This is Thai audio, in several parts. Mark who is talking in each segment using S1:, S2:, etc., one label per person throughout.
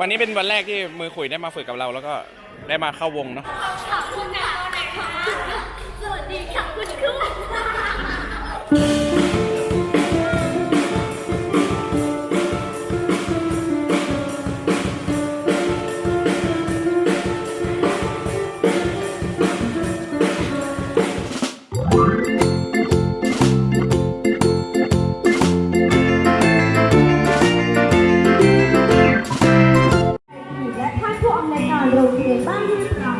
S1: วันนี้เป็นวันแรกที่มือขุยได้มาฝึกกับเราแล้วก็ได้มาเข้าวงเนาะ
S2: ขอบคุณค่ะสวัสดีค่ะคุณครู
S3: และนอนวยการโรงเรียนบ้านที่เรา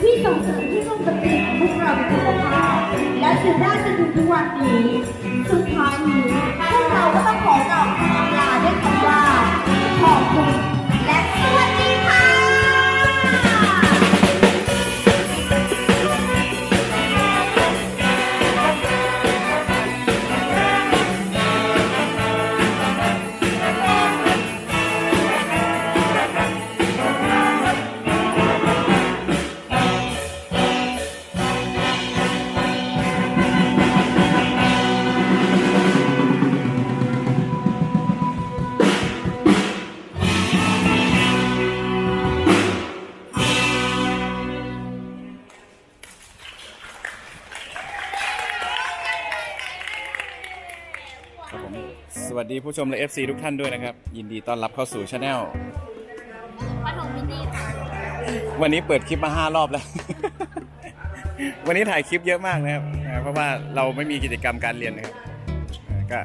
S3: ที่ส่งเสริมที่ร่วมดนตรีของพวกเราเป็นคุณภาพและจนได้จนถึงทุกวันนี้ สุดท้ายนี้พวกเราก็ต้องขอกล่าวคำลาด้วยคำว่าขอบคุณ
S1: ผู้ชมและ FC ทุกท่านด้วยนะครับ ยินดีต้อนรับเข้าสู่ช anel
S2: ปฐมมินีค่ะ
S1: วันนี้เปิดคลิปมาห้ารอบแล้ว วันนี้ถ่ายคลิปเยอะมากนะครับอ่าเพราะว่าเราไม่มีกิจกรรมการเรียนนะครับอ่าก็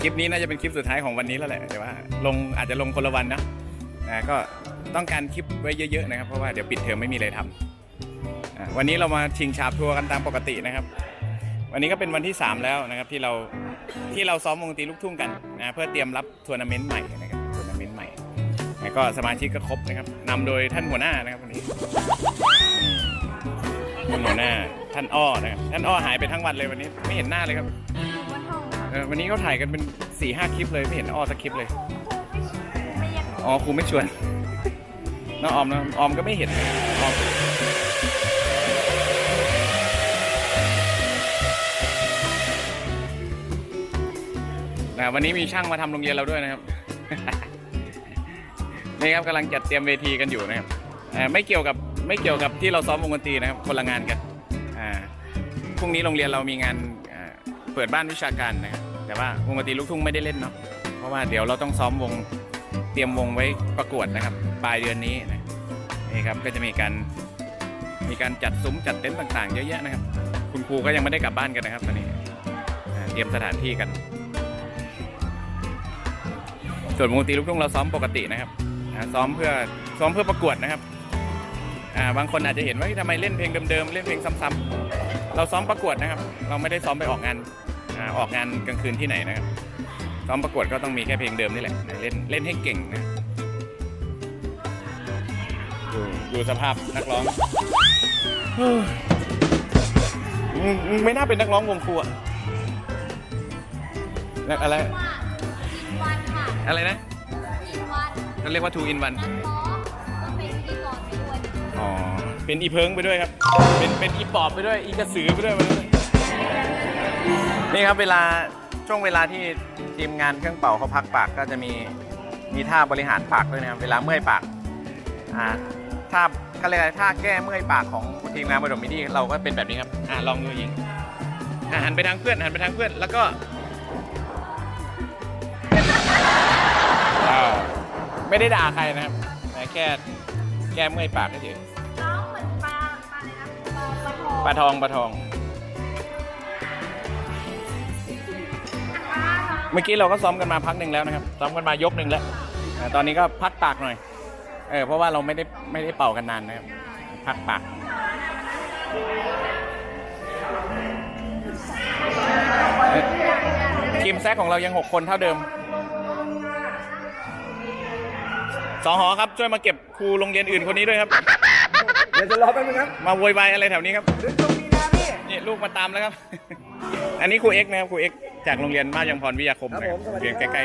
S1: คลิปนี้น่าจะเป็นคลิปสุดท้ายของวันนี้แล้วแหละแต่ว่าลงอาจจะลงคนละวันนะอ่าก็ต้องการคลิปไว้เยอะๆนะครับ เพราะว่าเดี๋ยวปิดเทอมไม่มีอะไรทำอ่าวันนี้เรามาชิงชาบทัวร์กันตามปกตินะครับ วันนี้ก็เป็นวันที่ 3 แล้วนะครับที่เรา ที่เราซ้อมวงดนตรีลูกทุ่งกันนะเพื่อเตรียมรับทัวร์นาเมนต์ใหม่นะครับทัวร์นาเมนต์ใหม่แล้วก็สมาชิกก็ครบนะครับนำโดยท่านหัวหน้านะครับวันนี้ท่านหัวหน้าท่านอ้อนะครับท่านอ้อหายไปทั้งวันเลยวันนี้ไม่เห็นหน้าเลยครับเออวันนี้เขาถ่ายกันเป็นสี่ห้าคลิปเลยไม่เห็นอ้อสักคลิปเลยอ๋อครูไม่ชวนน้องออมนะออมก็ไม่เห็นออม นะวันนี้มีช่างมาทำโรงเรียนเราด้วยนะครับ นี่ครับกำลังจัดเตรียมเวทีกันอยู่นะครับไม่เกี่ยวกับไม่เกี่ยวกับที่เราซ้อมวงดนตรีนะครับคนละงานกันพรุ่งนี้โรงเรียนเรามีงานเปิดบ้านวิชาการนะครับแต่ว่าวงดนตรีลูกทุ่งไม่ได้เล่นเนาะเพราะว่าเดี๋ยวเราต้องซ้อมวงเตรียมวงไว้ประกวดนะครับ ปลายเดือนนี้นะนี่ครับก็จะมีการมีการจัดซุ้มจัดเต็นท์ต่างๆเยอะแยะนะครับ คุณครูก็ยังไม่ได้กลับบ้านกันนะครับตอนนี้เตรียมสถานที่กัน ส่วนวงดนตรีลูกทุ่งเราซ้อมปกตินะครับซ้อมเพื่อซ้อมเพื่อประกวดนะครับาบางคนอาจจะเห็นว่าทำไมเล่นเพลงเดิมๆเล่นเพลงซ้ำๆเราซ้อมประกวดนะครับ เราไม่ได้ซ้อมไปออกงานอาออกงานกลางคืนที่ไหนนะครับซ้อมประกวดก็ต้องมีแค่เพลงเดิมนี่แหละเล่นเล่นให้เก่งนะดูดูสภาพนักร้องไม่น่าเป็นนักร้องวงครูอะนักอะไร อะไรนะ
S2: อีกวัน
S1: เขาเรียกว่า two in one
S2: นักร้องก็เป็นพิธีกรไปด้วย
S1: อ๋อ เป็นอีเพิงไปด้วยครับ เป็นเป็นอีปอบไปด้วย อีกระสือไปด้วยมันนี่ครับเวลาช่วงเวลาที่ทีมงานเครื่องเป่าเขาพักปากก็จะมีมีท่าบริหารปากด้วยนะครับ เวลาเมื่อยปาก อ่าท่าเขาเรียกอะไรท่าแก้เมื่อยปากของทีมงานบดมมิดี้เราก็เป็นแบบนี้ครับ อ่าลองดูยิงอ่าหันไปทางเพื่อนหันไปทางเพื่อน แล้วก็ ไม่ได้ด่าใครนะครับแต่แค่แก้เมื่อยปากเฉย
S2: น้องเหมือนปลาปลาอะไรนะปลาปลาทอง
S1: ปลาทอง ปลาทองเมื่อกี้เราก็ซ้อมกันมาพักหนึ่งแล้วนะครับ ซ้อมกันมายกหนึ่งแล้วอ่าตอนนี้ก็พักปากหน่อย เออเพราะว่าเราไม่ได้ไม่ได้เป่ากันนานนะครับ พักปากเอ้ยทีมแซกของเรายังหกคนเท่าเดิม สองหอครับช่วยมาเก็บครูโรงเรียนอื่นคนนี้ด้วยครับ
S4: เดี๋ยวจะรอแป๊บนึงครับ
S1: มาโวยวายอะไรแถวนี้ครับ
S4: เดี๋ยวตรงนี้นะพี่
S1: นี่ลูกมาตามแล้วครับ อันนี้ครูเอ็กซ์นะครับครูเอ็กซ์จากโรงเรียนมายังพรวิทยาคมนะครับ
S4: ครับผมสวัสดี
S1: เรียน
S4: ครับ
S1: ใกล้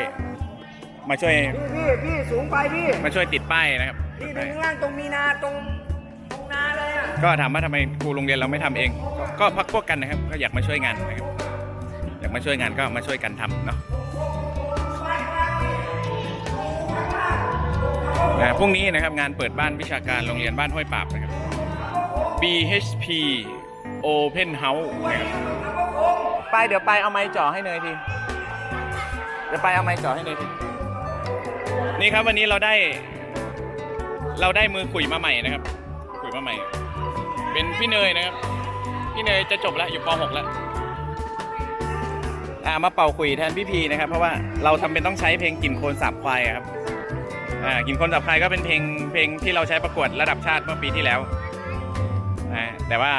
S1: ๆมาช่วย
S4: พี่พี่พี่สูงไปพี่
S1: มาช่วยติดป้ายนะครับ
S4: พี่ดูข้างล่างตรงมีนาตรงตรงนาเลยอะ
S1: ก็ถามว่าทำไมครูโรงเรียนเราไม่ทำเอง ก็ก็พักพวกกันนะครับ ก็อยากมาช่วยงานนะครับอยากมาช่วยงานก็มาช่วยกันทำเนาะ นะพรุ่งนี้นะครับงานเปิดบ้านวิชาการโรงเรียนบ้านห้วยปราบนะครับ BHP Open House นะครับไปเดี๋ยวไปเอาไม้จ่อให้เนยที เดี๋ยวไปเอาไม้จ่อให้เนยที นี่ครับวันนี้เราได้ เราได้มือขุยมาใหม่นะครับ ขุยมาใหม่ เป็นพี่เนยนะครับ พี่เนยจะจบแล้วอยู่ป .6 แล้วอ่ามาเป่าขุยแทนพี่พีนะครับ เพราะว่าเราทำเป็นต้องใช้เพลงกลิ่นโคลนสาบควายอะครับ อ่ากลิ่นโคลนสาบควายก็เป็นเพลงเพลงที่เราใช้ประกวดระดับชาติเมื่อปีที่แล้วอ่าแต่ว่า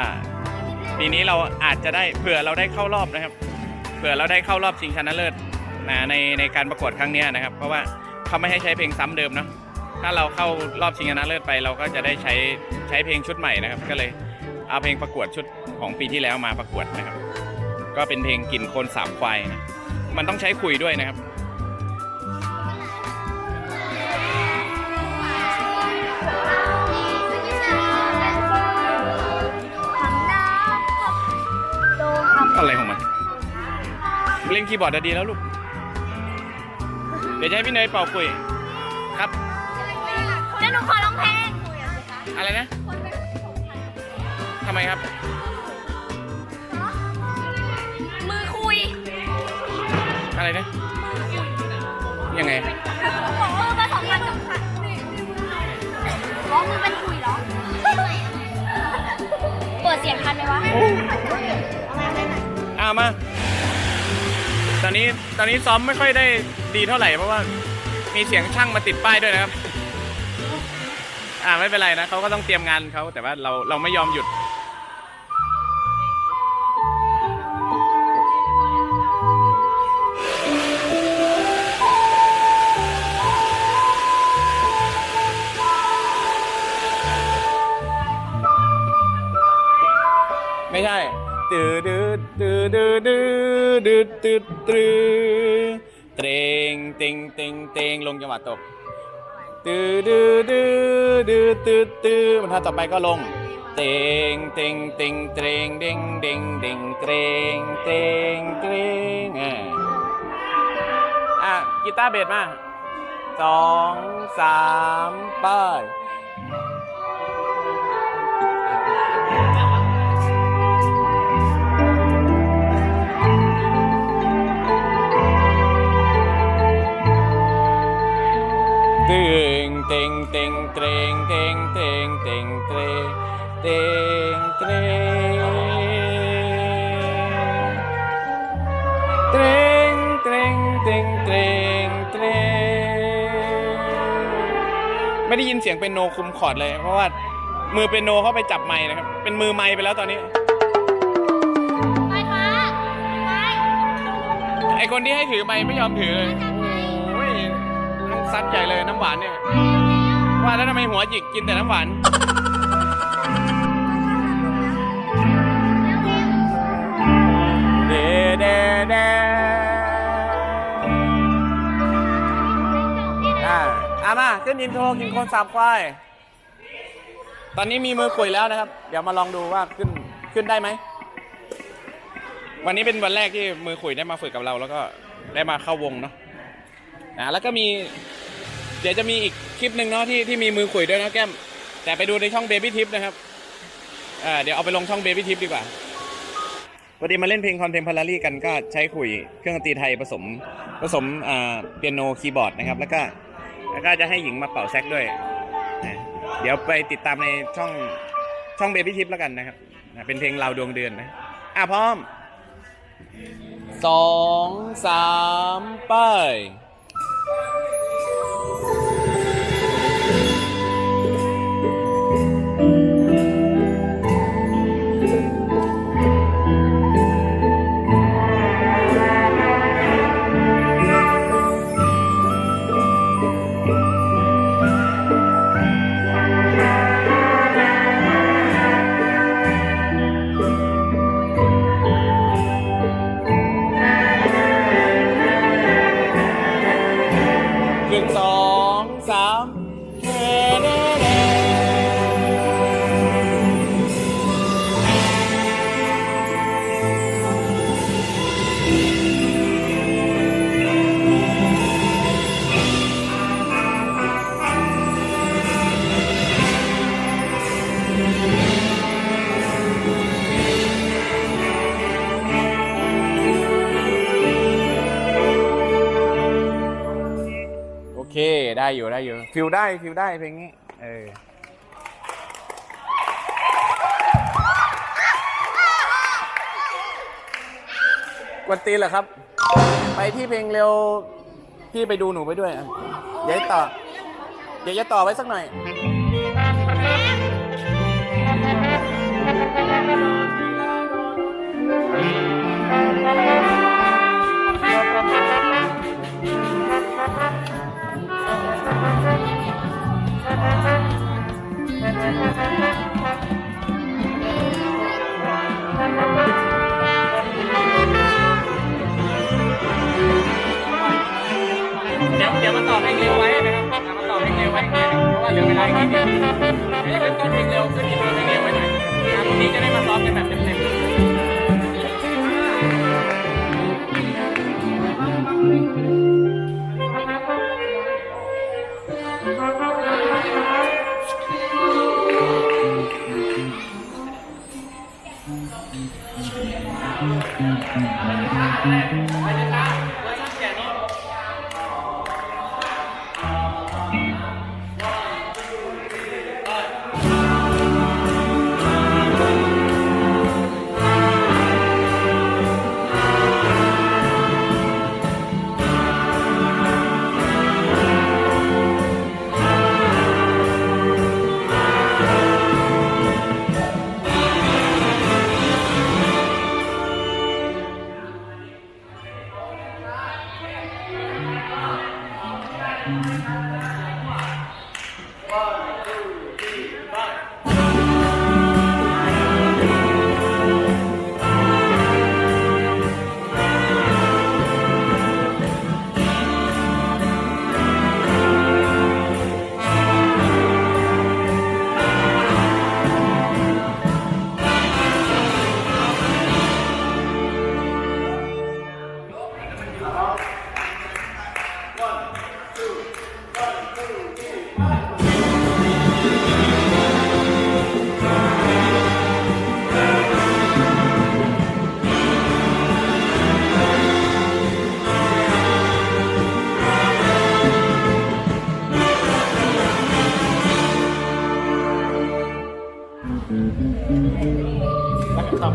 S1: ปีนี้เราอาจจะได้เผื่อเราได้เข้ารอบนะครับ เผื่อเราได้เข้ารอบชิงชนะเลิศนะในในการประกวดครั้งเนี้ยนะครับ เพราะว่าเขาไม่ให้ใช้เพลงซ้ำเดิมเนาะถ้าเราเข้ารอบชิงชนะเลิศไป เราก็จะได้ใช้ใช้เพลงชุดใหม่นะครับ ก็เลยเอาเพลงประกวดชุดของปีที่แล้วมาประกวดนะครับ ก็เป็นเพลงกลิ่นโคลนสามควายนะมันต้องใช้คุยด้วยนะครับ เล่นคีย์บอร์ดอะดีแล้วลูก เดี๋ยวจะให้พี่เนยเป่าคุยครับ
S2: เดี๋ยวหนูขอร้องเพลง
S1: อะไรนะทำไมครับ
S2: มือคุย
S1: อะไรนะ ยังไง
S2: บอกว่าผสมกันกับขันอ๋อมือเป็นคุยเหรอ เปิดเสียงทันไหมวะ
S1: อ่ามา ตอนนี้ตอนนี้ซ้อมไม่ค่อยได้ดีเท่าไหร่เพราะว่ามีเสียงช่างมาติดป้ายด้วยนะครับ อ่าไม่เป็นไรนะเขาก็ต้องเตรียมงานเขาแต่ว่าเราเราไม่ยอมหยุดไม่ใช่ตืดดืดตืดดืดดืด ดืดตืดเตรงเตงเตงเตงลงจังหวะตกตืดดืดดืดดืดตืดตืดมันท่าต่อไปก็ลง เตงเตงเตงเตรงเด้งเด้งเด้งเตรงเตงเตรงอะกีตาร์เบสมาสองสามไป ต็งเตรงเตงเตงเตงเตรงเตงเตรงเตรงเตรงเตงเตรงเตรงไม่ได้ยินเสียงเป็นโนคุมคอร์ดเลย เพราะว่ามือเป็นโนเข้าไปจับไม้นะครับ เป็นมือไม้ไปแล้วตอนนี้
S2: ไปฟ้าไป
S1: ไอคนที่ให้ถือไม้ไม่ยอมถือเลยโอ้ยต้องซัดใหญ่เลยน้ำหวานเนี่ย ว่าแล้วทำไมหัวหยิกกินแต่น้ำหวาน เดเดเดอ่าอามาขึ้นอินโทรกินคนสามควาย ตอนนี้มีมือขุยแล้วนะครับ เดี๋ยวมาลองดูว่าขึ้นขึ้นได้ไหม วันนี้เป็นวันแรกที่มือขุยได้มาฝึกกับเราแล้วก็ได้มาเข้าวงเนาะอ่าแล้วก็มี เดี๋ยวจะมีอีกคลิปหนึ่งเนาะที่ที่มีมือขุยด้วยนะแก้ม แต่ไปดูในช่อง Baby Tip นะครับอ่าเดี๋ยวเอาไปลงช่อง Baby Tip ดีกว่าพอดีมาเล่นเพลงคอนเทมพอรารีกันก็ใช้ขุยเครื่องดนตรีไทยผสมผสมอ่าเปียโนคีย์บอร์ดนะครับ แล้วก็แล้วก็จะให้หญิงมาเป่าแซกด้วยนะเดี๋ยวไปติดตามในช่องช่อง Baby Tip แล้วกันนะครับเป็นเพลงเราดวงเดือนนะอะพร้อมสองสามไป ได้อยู่ได้อยู่ ฟิลได้ฟิลได้เพลงนี้ เออ กวนตีนเหรอครับ ไปที่เพลงเร็วพี่ไปดูหนูไปด้วยอะเดี๋ยวต่อ เดี๋ยวจะต่อไว้สักหน่อย ๆต่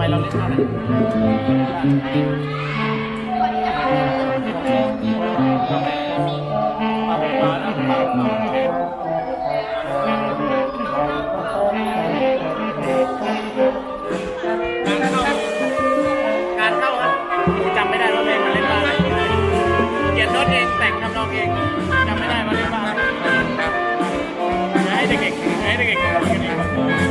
S1: ไปเราเล่นอะไรงานเข้าครับหนูจำไม่ได้ว่าเพลงมันเล่นว่าอะไรเขียนโน้ตเองแต่งทำนองเองจำไม่ได้ว่าเล่นว่าอะไรเดี๋ยวให้เด็กๆให้เด็กๆคุยกันเอง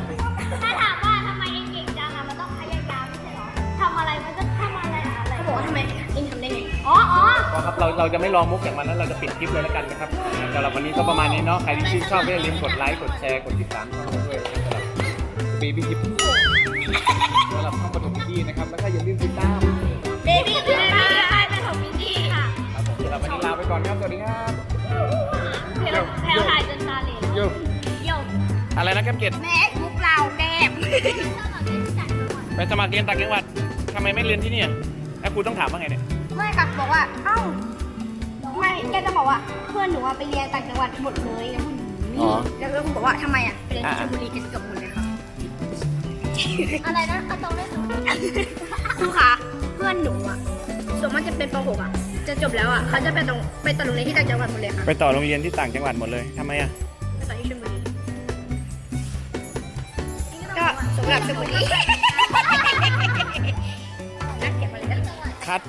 S3: อ๋อ
S1: ครับเราเราจะไม่ลองมุกอย่างมันแล้วเราจะปิดคลิปเลยแล้วกันนะครับสำหรับวันนี้ก็ประมาณนี้เนาะใครที่ชื่นชอบก็อย่าลืมกดไลค์กดแชร์กดติดตามช่องเราด้วยสำหรับบีบีคลิปสำหรับช่องปฐมดีนะครับแล้วก็อย่าลืมติดตาม
S3: เบบี้คืออะไรเป็นของมินดี้ค่ะ
S1: ครับผมสำหรับวันนี้ลาไปก่อนครับสวัสดีครับ
S3: เพลแพลถ่ายจนตาเหลว
S1: โย
S3: โย
S1: อะไรนะแก้มเกต
S3: แม็กมุกเราแดบ
S1: ไปสมัครเรียนต่างจังหวัดทำไมไม่เรียนที่นี่อะแล้วครูต้องถามว่าไงเนี่ย
S3: ไม่ค่ะบอกว่า เอ้าไม่แกจะบอกว่าเพื่อนหนูอะไปเรียนต่างจังหวัดหมดเลยนะคุณ
S1: อ๋อ
S3: แล้วเพื่อนบอกว่าทำไมอะไปเรียนที่ชลบุรีกันเกือบหมดเลยค่ะอะไรนะเอาตรงได้หนูครูคะเพื่อนหนูอะส่วนมากจะเป็นป .6 อะจะจบแล้วอะเขาจะไปตรงไปต่อโรงเรียนที่ต่างจังหวัดหมดเลยค่ะ
S1: ไปต่อโรงเรียนที่ต่างจังหวัดหมดเลยทำไมอะ
S3: ไปต่อที่ชลบุรีก็สำหรับชลบุรี นักเก็บอะไรกัน
S1: คัด